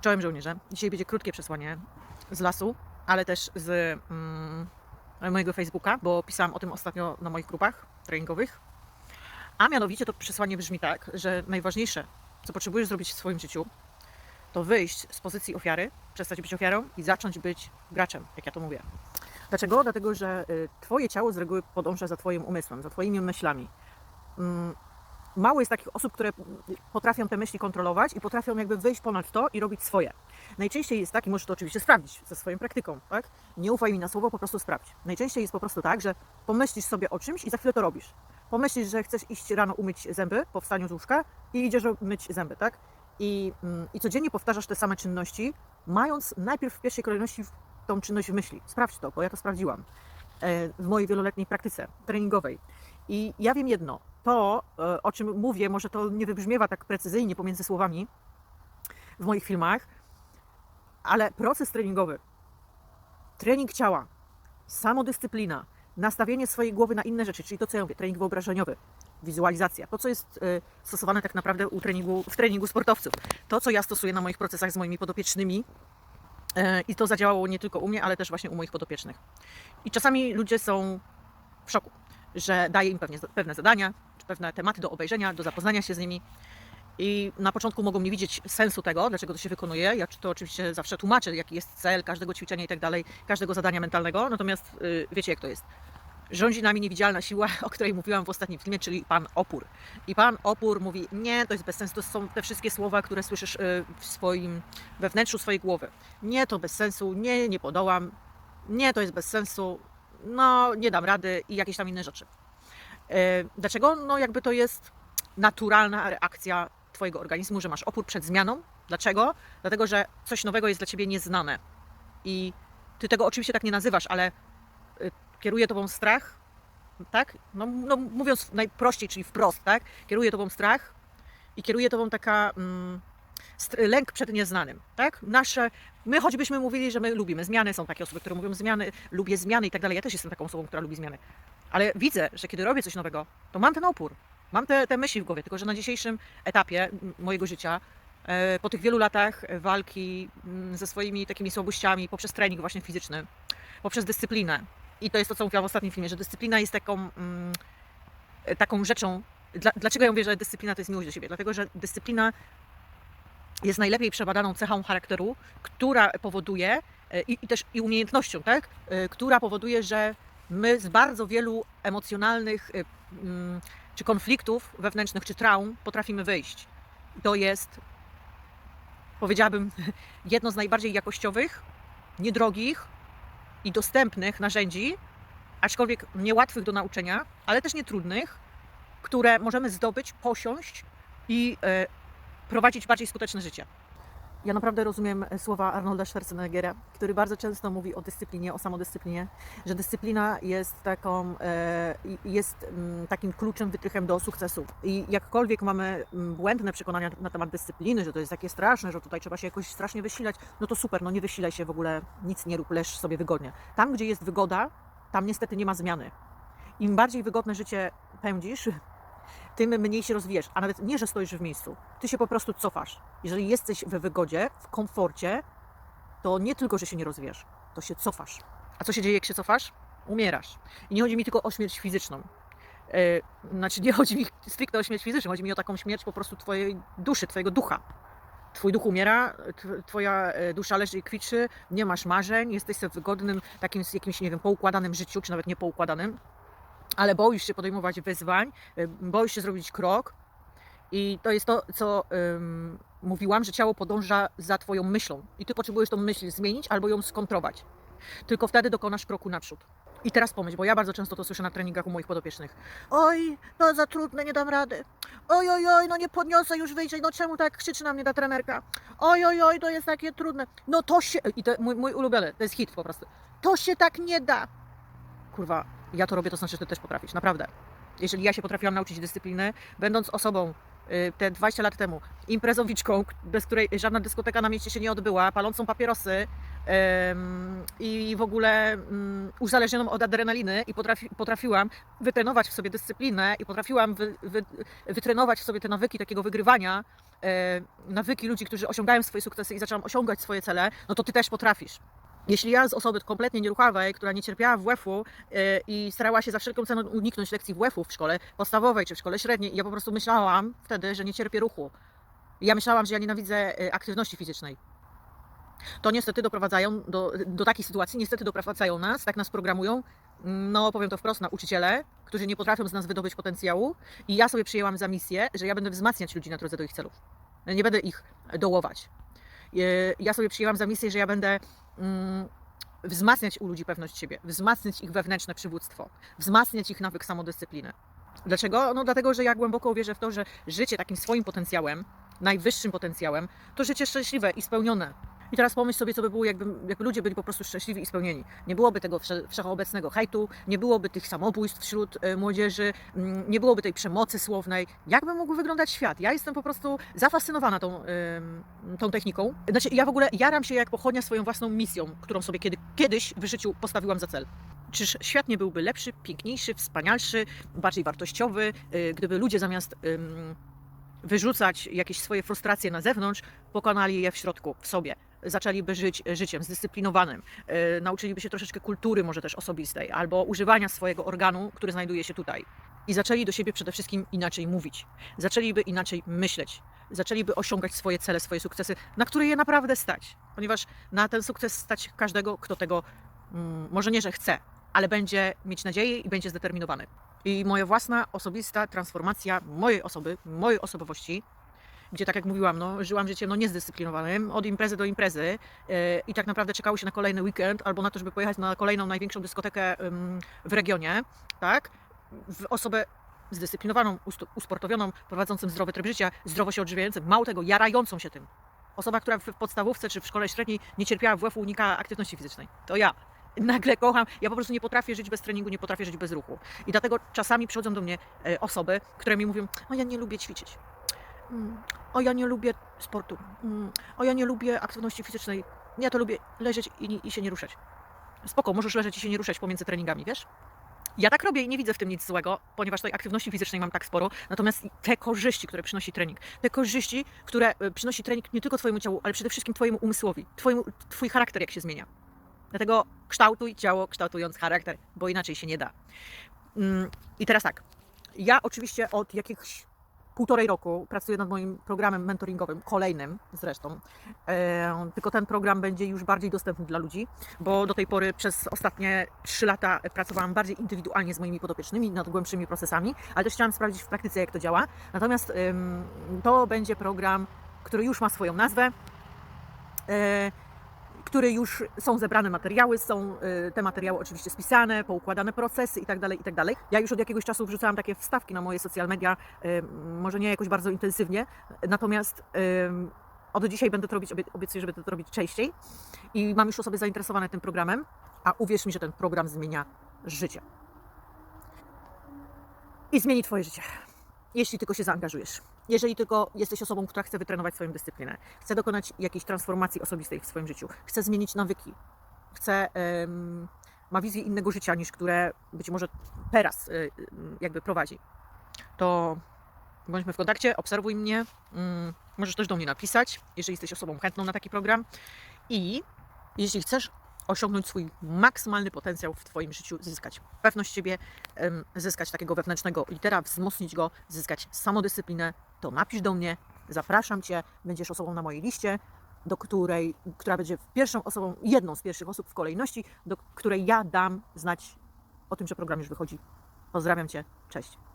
Czołem żołnierze. Dzisiaj będzie krótkie przesłanie z lasu, ale też z mm, mojego Facebooka, bo pisałam o tym ostatnio na moich grupach treningowych. A mianowicie to przesłanie brzmi tak, że najważniejsze, co potrzebujesz zrobić w swoim życiu, to wyjść z pozycji ofiary, przestać być ofiarą i zacząć być graczem, jak ja to mówię. Dlaczego? Dlatego, że y, Twoje ciało z reguły podąża za Twoim umysłem, za Twoimi myślami. Mało jest takich osób, które potrafią te myśli kontrolować i potrafią jakby wyjść ponad to i robić swoje. Najczęściej jest tak, i możesz to oczywiście sprawdzić ze swoją praktyką, tak? Nie ufaj mi na słowo, po prostu sprawdź. Najczęściej jest po prostu tak, że pomyślisz sobie o czymś i za chwilę to robisz. Pomyślisz, że chcesz iść rano umyć zęby po wstaniu z łóżka i idziesz myć zęby, tak? I, mm, I codziennie powtarzasz te same czynności, mając najpierw w pierwszej kolejności tą czynność w myśli. Sprawdź to, bo ja to sprawdziłam w mojej wieloletniej praktyce treningowej. I ja wiem jedno, to e, o czym mówię, może to nie wybrzmiewa tak precyzyjnie pomiędzy słowami w moich filmach, ale proces treningowy, trening ciała, samodyscyplina, nastawienie swojej głowy na inne rzeczy, czyli to, co ja mówię, trening wyobrażeniowy, wizualizacja, to, co jest e, stosowane tak naprawdę u treningu, w treningu sportowców, to, co ja stosuję na moich procesach z moimi podopiecznymi, i to zadziałało nie tylko u mnie, ale też właśnie u moich podopiecznych. I czasami ludzie są w szoku, że daję im pewnie, pewne zadania, czy pewne tematy do obejrzenia, do zapoznania się z nimi. I na początku mogą nie widzieć sensu tego, dlaczego to się wykonuje. Ja to oczywiście zawsze tłumaczę, jaki jest cel każdego ćwiczenia i tak dalej, każdego zadania mentalnego. Natomiast yy, wiecie, jak to jest. Rządzi nami niewidzialna siła, o której mówiłam w ostatnim filmie, czyli pan opór. I pan opór mówi: Nie, to jest bez sensu. To są te wszystkie słowa, które słyszysz yy, w swoim we wnętrzu swojej głowy. Nie, to bez sensu, nie, nie podołam, nie, to jest bez sensu, no nie dam rady i jakieś tam inne rzeczy. Yy, Dlaczego? No jakby to jest naturalna reakcja Twojego organizmu, że masz opór przed zmianą. Dlaczego? Dlatego, że coś nowego jest dla Ciebie nieznane. I Ty tego oczywiście tak nie nazywasz, ale y, kieruje Tobą strach, tak? No, no mówiąc najprościej, czyli wprost, tak? Kieruje Tobą strach i kieruje Tobą taka... Mm, lęk przed nieznanym, tak? Nasze, my choćbyśmy mówili, że my lubimy zmiany, są takie osoby, które mówią zmiany, lubię zmiany i tak dalej. Ja też jestem taką osobą, która lubi zmiany. Ale widzę, że kiedy robię coś nowego, to mam ten opór, mam te, te myśli w głowie, tylko że na dzisiejszym etapie mojego życia, e, po tych wielu latach walki m, ze swoimi takimi słabościami, poprzez trening właśnie fizyczny, poprzez dyscyplinę, i to jest to, co mówiłam w ostatnim filmie, że dyscyplina jest taką, mm, taką rzeczą, dla, dlaczego ja mówię, że dyscyplina to jest miłość do siebie? Dlatego, że dyscyplina jest najlepiej przebadaną cechą charakteru, która powoduje e, i, i też i umiejętnością, tak? E, która powoduje, że my z bardzo wielu emocjonalnych e, mm, czy konfliktów wewnętrznych, czy traum potrafimy wyjść. To jest, powiedziałabym, jedno z najbardziej jakościowych, niedrogich i dostępnych narzędzi, aczkolwiek niełatwych do nauczenia, ale też nie trudnych, które możemy zdobyć, posiąść i e, prowadzić bardziej skuteczne życie. Ja naprawdę rozumiem słowa Arnolda Schwarzeneggera, który bardzo często mówi o dyscyplinie, o samodyscyplinie, że dyscyplina jest taką, e, jest mm, takim kluczem, wytrychem do sukcesu. I jakkolwiek mamy mm, błędne przekonania na temat dyscypliny, że to jest takie straszne, że tutaj trzeba się jakoś strasznie wysilać, no to super, no nie wysilaj się w ogóle, nic nie rób, leż sobie wygodnie. Tam, gdzie jest wygoda, tam niestety nie ma zmiany. Im bardziej wygodne życie pędzisz, tym mniej się rozwijasz. A nawet nie, że stoisz w miejscu, ty się po prostu cofasz. Jeżeli jesteś we wygodzie, w komforcie, to nie tylko, że się nie rozwijasz, to się cofasz. A co się dzieje, jak się cofasz? Umierasz. I nie chodzi mi tylko o śmierć fizyczną. Yy, znaczy, nie chodzi mi stricte o śmierć fizyczną, chodzi mi o taką śmierć po prostu twojej duszy, twojego ducha. Twój duch umiera, tw- twoja e, dusza leży i kwiczy, nie masz marzeń, jesteś w wygodnym, takim jakimś, nie wiem, poukładanym życiu, czy nawet niepoukładanym ale boisz się podejmować wyzwań, boisz się zrobić krok. I to jest to, co ym, mówiłam, że ciało podąża za Twoją myślą. I Ty potrzebujesz tą myśl zmienić albo ją skontrować. Tylko wtedy dokonasz kroku naprzód. I teraz pomyśl, bo ja bardzo często to słyszę na treningach u moich podopiecznych. Oj, to za trudne, nie dam rady. Oj, oj, oj, no nie podniosę już wyjść. No czemu tak krzyczy na mnie ta trenerka? Oj, oj, oj, to jest takie trudne. No to się... I to mój, mój ulubiony, to jest hit po prostu. To się tak nie da. Kurwa, ja to robię, to znaczy, że ty też potrafisz, naprawdę. Jeżeli ja się potrafiłam nauczyć dyscypliny, będąc osobą y, te 20 lat temu, imprezowiczką, bez której żadna dyskoteka na mieście się nie odbyła, palącą papierosy em, i w ogóle mm, uzależnioną od adrenaliny i potrafi, potrafiłam wytrenować w sobie dyscyplinę i potrafiłam wy, wy, wytrenować w sobie te nawyki takiego wygrywania, e, nawyki ludzi, którzy osiągają swoje sukcesy i zaczęłam osiągać swoje cele, no to ty też potrafisz. Jeśli ja z osoby kompletnie nieruchawej, która nie cierpiała WF-u e, i starała się za wszelką cenę uniknąć lekcji WF-u w szkole podstawowej czy w szkole średniej, ja po prostu myślałam wtedy, że nie cierpię ruchu. Ja myślałam, że ja nienawidzę e, aktywności fizycznej. To niestety doprowadzają do, do takiej sytuacji, niestety doprowadzają nas, tak nas programują, no powiem to wprost, nauczyciele, którzy nie potrafią z nas wydobyć potencjału i ja sobie przyjęłam za misję, że ja będę wzmacniać ludzi na drodze do ich celów. Nie będę ich dołować. E, Ja sobie przyjęłam za misję, że ja będę mm, wzmacniać u ludzi pewność siebie, wzmacniać ich wewnętrzne przywództwo, wzmacniać ich nawyk samodyscypliny. Dlaczego? No dlatego, że ja głęboko wierzę w to, że życie takim swoim potencjałem, najwyższym potencjałem, to życie szczęśliwe i spełnione. I teraz pomyśl sobie, co by było, jakby, jakby ludzie byli po prostu szczęśliwi i spełnieni. Nie byłoby tego wsze- wszechobecnego hejtu, nie byłoby tych samobójstw wśród e, młodzieży, mm, nie byłoby tej przemocy słownej. Jakby mógł wyglądać świat? Ja jestem po prostu zafascynowana tą, tą techniką. Znaczy, ja w ogóle jaram się jak pochodnia swoją własną misją, którą sobie kiedy, kiedyś w życiu postawiłam za cel. Czyż świat nie byłby lepszy, piękniejszy, wspanialszy, bardziej wartościowy, y, gdyby ludzie zamiast wyrzucać jakieś swoje frustracje na zewnątrz, pokonali je w środku, w sobie. Zaczęliby żyć e, życiem zdyscyplinowanym, y, nauczyliby się troszeczkę kultury, może też osobistej, albo używania swojego organu, który znajduje się tutaj. I zaczęli do siebie przede wszystkim inaczej mówić, zaczęliby inaczej myśleć, zaczęliby osiągać swoje cele, swoje sukcesy, na które je naprawdę stać. Ponieważ na ten sukces stać każdego, kto tego mm, może nie, że chce, ale będzie mieć nadzieję i będzie zdeterminowany. I moja własna osobista transformacja mojej osoby, mojej osobowości, gdzie tak jak mówiłam, no, żyłam życiem no, niezdyscyplinowanym, od imprezy do imprezy yy, i tak naprawdę czekało się na kolejny weekend albo na to, żeby pojechać na kolejną największą dyskotekę w regionie, tak? W osobę zdyscyplinowaną, usportowioną, prowadzącą zdrowy tryb życia, zdrowo się odżywiającym, mało tego, jarającą się tym. Osoba, która w podstawówce czy w szkole średniej nie cierpiała WF-u, unikała aktywności fizycznej. To ja. Nagle kocham, ja po prostu nie potrafię żyć bez treningu, nie potrafię żyć bez ruchu. I dlatego czasami przychodzą do mnie e, osoby, które mi mówią, o ja nie lubię ćwiczyć. O ja nie lubię sportu. Mm, O ja nie lubię aktywności fizycznej. Ja to lubię leżeć i, i się nie ruszać. Spoko, możesz leżeć i się nie ruszać pomiędzy treningami, wiesz? Ja tak robię i nie widzę w tym nic złego, ponieważ tej aktywności fizycznej mam tak sporo. Natomiast te korzyści, które przynosi trening, te korzyści, które e, przynosi trening nie tylko Twojemu ciału, ale przede wszystkim Twojemu umysłowi, twojemu, Twój charakter, jak się zmienia. Dlatego kształtuj ciało, kształtując charakter, bo inaczej się nie da. Mm, I teraz tak. Ja oczywiście od jakichś półtorej roku pracuję nad moim programem mentoringowym, kolejnym zresztą. Tylko ten program będzie już bardziej dostępny dla ludzi, bo do tej pory przez ostatnie trzy lata pracowałam bardziej indywidualnie z moimi podopiecznymi nad głębszymi procesami, ale też chciałam sprawdzić w praktyce, jak to działa. Natomiast to będzie program, który już ma swoją nazwę. E, który już są zebrane materiały, są y, te materiały oczywiście spisane, poukładane procesy itd., itd. Ja już od jakiegoś czasu wrzucałam takie wstawki na moje social media, y, może nie jakoś bardzo intensywnie, natomiast y, od dzisiaj będę to robić, obie- obiecuję, że będę to robić częściej i mam już osoby zainteresowane tym programem, a uwierz mi, że ten program zmienia życie. I zmieni Twoje życie, jeśli tylko się zaangażujesz. Jeżeli tylko jesteś osobą, która chce wytrenować swoją dyscyplinę, chce dokonać jakiejś transformacji osobistej w swoim życiu, chce zmienić nawyki, chce, ma wizję innego życia niż które być może teraz y, y, jakby prowadzi, to bądźmy w kontakcie, obserwuj mnie, mm, możesz też do mnie napisać, jeżeli jesteś osobą chętną na taki program i jeśli chcesz osiągnąć swój maksymalny potencjał w Twoim życiu, zyskać pewność siebie, zyskać takiego wewnętrznego litera, wzmocnić go, zyskać samodyscyplinę, to napisz do mnie, zapraszam Cię, będziesz osobą na mojej liście, do której, która będzie pierwszą osobą, jedną z pierwszych osób w kolejności, do której ja dam znać o tym, że program już wychodzi. Pozdrawiam Cię, cześć.